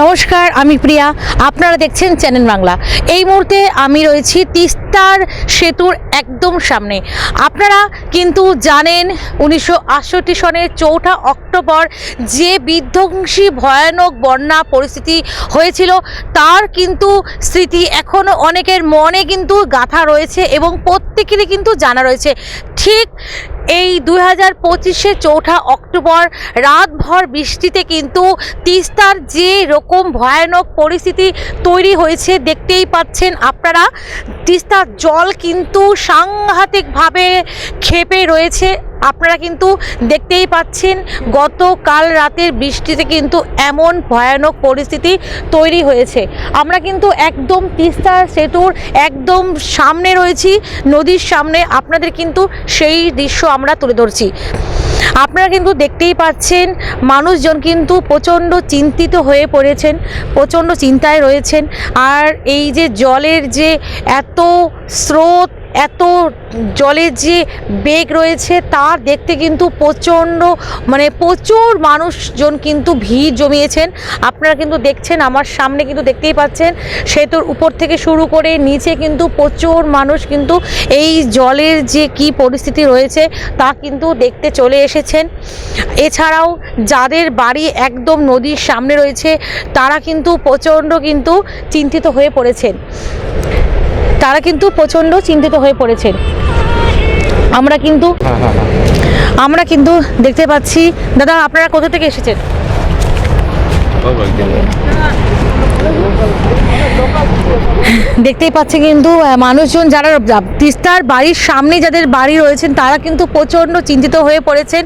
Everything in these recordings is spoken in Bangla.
নমস্কার, আমি প্রিয়া। আপনারা দেখছেন চ্যানেল বাংলা এই মুহূর্তে আমি রয়েছি তিস্তার সেতুর একদম সামনে। আপনারা কিন্তু জানেন, উনিশশো আটষট্টি সনের চৌঠা অক্টোবর যে বিধ্বংসী, ভয়ানক বন্যা পরিস্থিতি হয়েছিল, তার কিন্তু স্মৃতি এখনও অনেকের মনে কিন্তু গাথা রয়েছে এবং প্রত্যেকেরই কিন্তু জানা রয়েছে। ঠিক এই দুই হাজার পঁচিশে চৌঠা অক্টোবর রাতভর বৃষ্টিতে কিন্তু তিস্তার যে রকম ভয়ানক পরিস্থিতি তৈরি হয়েছে দেখতেই পাচ্ছেন আপনারা। তিস্তার জল কিন্তু সাংঘাতিকভাবে খেপে রয়েছে। আপনারা কিন্তু দেখতেই পাচ্ছেন গতকাল রাতের বৃষ্টিতে কিন্তু এমন ভয়ানক পরিস্থিতি তৈরি হয়েছে। আমরা কিন্তু একদম তিস্তা সেতুর একদম সামনে রয়েছি, নদীর সামনে। আপনাদের কিন্তু সেই দৃশ্য আমরা তুলে ধরছি। আপনারা কিন্তু দেখতেই পাচ্ছেন মানুষজন কিন্তু প্রচণ্ড চিন্তিত হয়ে পড়েছেন, প্রচণ্ড চিন্তায় রয়েছেন। আর এই যে জলের যে এত স্রোত এত জলের যে বেগ রয়েছে, তা দেখতে কিন্তু প্রচণ্ড মানে প্রচুর মানুষজন কিন্তু ভিড় জমিয়েছেন। আপনারা কিন্তু দেখছেন, আমার সামনে কিন্তু দেখতেই পাচ্ছেন, সেতুর উপর থেকে শুরু করে নিচে কিন্তু প্রচুর মানুষ কিন্তু এই জলের যে কি পরিস্থিতি রয়েছে, তা কিন্তু দেখতে চলে এসেছেন। এছাড়াও যাদের বাড়ি একদম নদীর সামনে রয়েছে, তারা কিন্তু প্রচণ্ড কিন্তু চিন্তিত হয়ে পড়েছেন। তারা কিন্তু প্রচণ্ড চিন্তিত হয়ে পড়েছেন। আমরা কিন্তু আমরা কিন্তু দেখতে পাচ্ছি, দাদা, আপনারা কোথা থেকে এসেছেন? দেখতেই পাচ্ছে কিন্তু মানুষজন যারা তিস্তার বাড়ির সামনে যাদের বাড়ি রয়েছেন, তারা কিন্তু প্রচণ্ড চিন্তিত হয়ে পড়েছেন।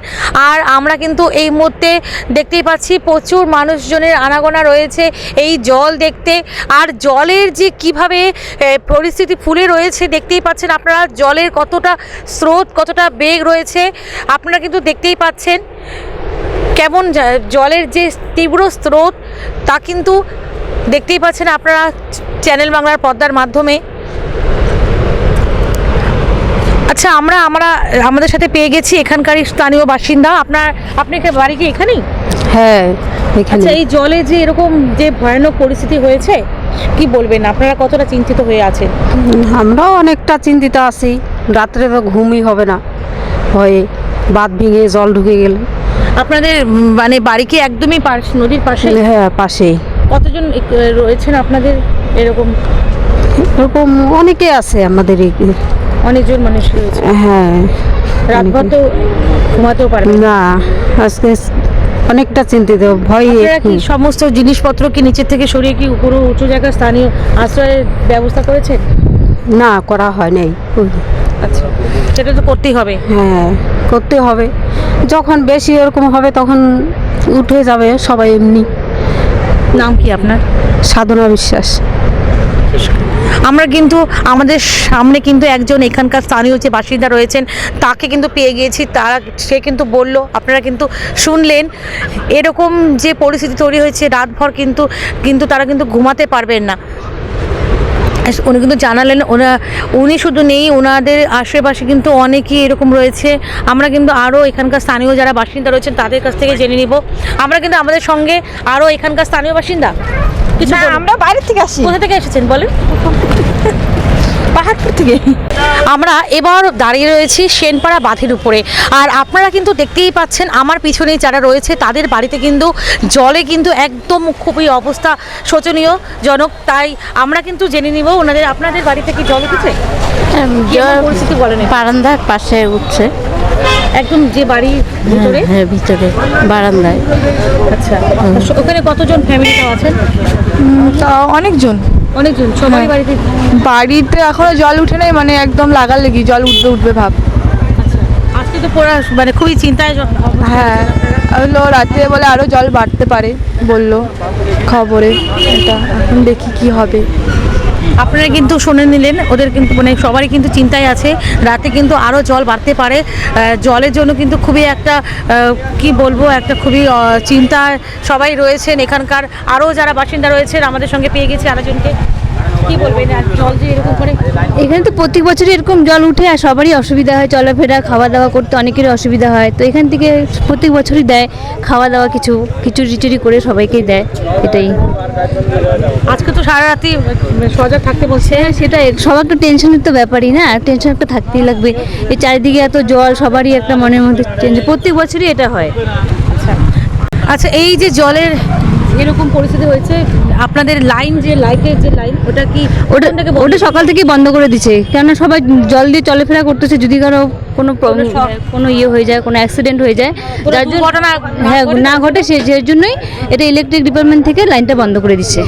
আর আমরা কিন্তু এই মুহূর্তে দেখতেই পাচ্ছি প্রচুর মানুষজনের আনাগোনা রয়েছে এই জল দেখতে। আর জলের যে কীভাবে পরিস্থিতি ফুলে রয়েছে, দেখতেই পাচ্ছেন আপনারা জলের কতটা স্রোত, কতটা বেগ রয়েছে। আপনারা কিন্তু দেখতেই পাচ্ছেন কেমন জলের যে তীব্র স্রোত, তা কিন্তু দেখতেই পাচ্ছেন আপনারা চ্যানেল বাংলার পর্দার মাধ্যমে। আচ্ছা আমরা আমরা আমাদের সাথে পেয়ে গেছি এখানকারই স্থানীয় বাসিন্দা। আপনার আপনি কি বাড়ি কি এখানেই? হ্যাঁ আচ্ছা এই জলে যে এরকম যে ভয়ানক পরিস্থিতি হয়েছে কি বলবেন? আপনারা কতটা চিন্তিত হয়ে আছেন? আমরাও অনেকটা চিন্তিত আছি। রাত্রে তো ঘুমই হবে না। ভয়ে বাঁধ ভেঙে জল ঢুকে গেলে। আপনাদের মানে বাড়ি কি একদমই পাশ নদীর পাশে? হ্যাঁ পাশেই। কতজন রয়েছেন আপনাদের এরকম? এরকম অনেকে আছে আমাদের অনেকজন মানুষ রয়েছে। হ্যাঁ। রাতভর তো ঘুমাতেও পারে না। আজকে অনেকটা চিন্তিত ভয়ে কি সমস্ত জিনিসপত্র কি নিচের থেকে সরিয়ে কি উপরে উঁচু জায়গায় স্থানীয় আশ্রয়ের ব্যবস্থা করেছেন? না করা হয় নাই। আচ্ছা সেটা তো করতেই হবে। হ্যাঁ করতে হবে। যখন বেশি এরকম হবে তখন উঠে যাবে সবাই এমনি। নাম কি আপনার? সাধনা বিশ্বাস। আমরা কিন্তু আমাদের সামনে কিন্তু একজন এখানকার স্থানীয় যে বাসিন্দা রয়েছেন, তাকে কিন্তু পেয়ে গিয়েছি। তারা, সে কিন্তু বলল, আপনারা কিন্তু শুনলেন, এরকম যে পরিস্থিতি তৈরি হয়েছে, রাতভর কিন্তু কিন্তু তারা কিন্তু ঘুমাতে পারবেন না। উনি কিন্তু জানালেন ওনা উনি শুধু নেই ওনাদের আশেপাশে কিন্তু অনেকেই এরকম রয়েছে। আমরা কিন্তু আরও এখানকার স্থানীয় যারা বাসিন্দা রয়েছেন তাদের কাছ থেকে জেনে নিব। আমরা কিন্তু আমাদের সঙ্গে আরও এখানকার স্থানীয় বাসিন্দা। কিছু আমরা বাইরে থেকে আসি। কোথা থেকে এসেছেন বলেন? পাহাড়পুর থেকে। আমরা এবার দাঁড়িয়ে রয়েছি সেনপাড়া বাঁধের উপরে। আর আপনারা কিন্তু দেখতেই পাচ্ছেন আমার পিছনে যারা রয়েছে তাদের বাড়িতে কিন্তু জলে কিন্তু একদম খুবই অবস্থা শোচনীয় জনক। তাই আমরা কিন্তু জেনে নিব ওনাদের আপনাদের বাড়িতে কি জল উঠেছে? পরিস্থিতি বলেন? বারান্দার পাশে উঠছে। একদম যে বাড়ির ভিতরে? হ্যাঁ ভিতরে বারান্দায়। আচ্ছা। ওখানে কতজন আছেন? তা অনেকজন। অনেকজন সবাই। বাড়িতে? বাড়িতে এখনও জল উঠে নাই মানে একদম লাগার লেগি জল উঠবে উঠবে ভাব। আচ্ছা আজকে তো পড়া মানে খুবই চিন্তায় হ্যাঁ হলো রাত্রে বলে আরও জল বাড়তে পারে বলল খবরে। এটা এখন দেখি কি হবে। আপনারা কিন্তু শুনে নিলেন, ওদের কিন্তু মানে সবারই কিন্তু চিন্তায় আছে। রাতে কিন্তু আরও জল বাড়তে পারে। জলের জন্য কিন্তু খুবই একটা কি বলব, একটা খুবই চিন্তা সবাই রয়েছেন। এখানকার আরও যারা বাসিন্দা রয়েছেন, আমাদের সঙ্গে পেয়ে গেছি আরেকজনকে। কি বলবেন? আর জল যে এরকম করে এখানে তো প্রত্যেক বছরই এরকম জল উঠে আর সবারই অসুবিধা হয় চলাফেরা খাওয়া দাওয়া করতে অনেকেরই অসুবিধা হয়। তো এখান থেকে প্রত্যেক বছরই দেয় খাওয়া দাওয়া কিছু খিচুড়ি টিচুড়ি করে সবাইকে দেয় এটাই। আজকে তো সারা রাতি সজাগ থাকতে বলছে। হ্যাঁ সেটা সবার তো টেনশনের তো ব্যাপারই না টেনশন একটা থাকতেই লাগবে। এই চারিদিকে এত জল সবারই একটা মনের মধ্যে টেনশন প্রত্যেক বছরই এটা হয়। আচ্ছা এই যে জলের এরকম পরিস্থিতি হয়েছে। আপনাদের লাইন যে লাইটের যে লাইন ওটা কি ওটা ওটা সকাল থেকে বন্ধ করে দিছে। কেননা সবাই জল দিয়ে চলাফেরা করতেছে যদি কারও কোনো প্রবলেম কোনো ইয়ে হয়ে যায় কোনো অ্যাক্সিডেন্ট হয়ে যায়। যার জন্য হ্যাঁ না ঘটে সে যে জন্যই এটা ইলেকট্রিক ডিপার্টমেন্ট থেকে লাইনটা বন্ধ করে দিচ্ছে।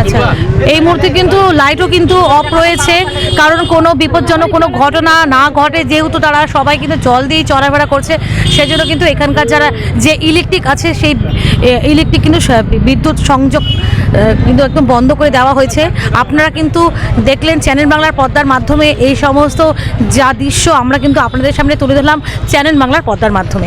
আচ্ছা এই মুহূর্তে কিন্তু লাইটও কিন্তু অফ রয়েছে কারণ কোনো বিপজ্জনক কোনো ঘটনা না ঘটে যেহেতু তারা সবাই কিন্তু জল দিয়েই চলাফেরা করছে সেজন্য কিন্তু এখানকার যারা যে ইলেকট্রিক আছে সেই ইলেকট্রিক কিন্তু বিদ্যুৎ সংযোগ কিন্তু একদম বন্ধ করে দেওয়া হয়েছে। আপনারা কিন্তু দেখলেন চ্যানেল বাংলার পর্দার মাধ্যমে এই সমস্ত যা দৃশ্য আমরা কিন্তু আপনাদের সামনে তুলে ধরলাম চ্যানেল বাংলার পর্দার মাধ্যমে।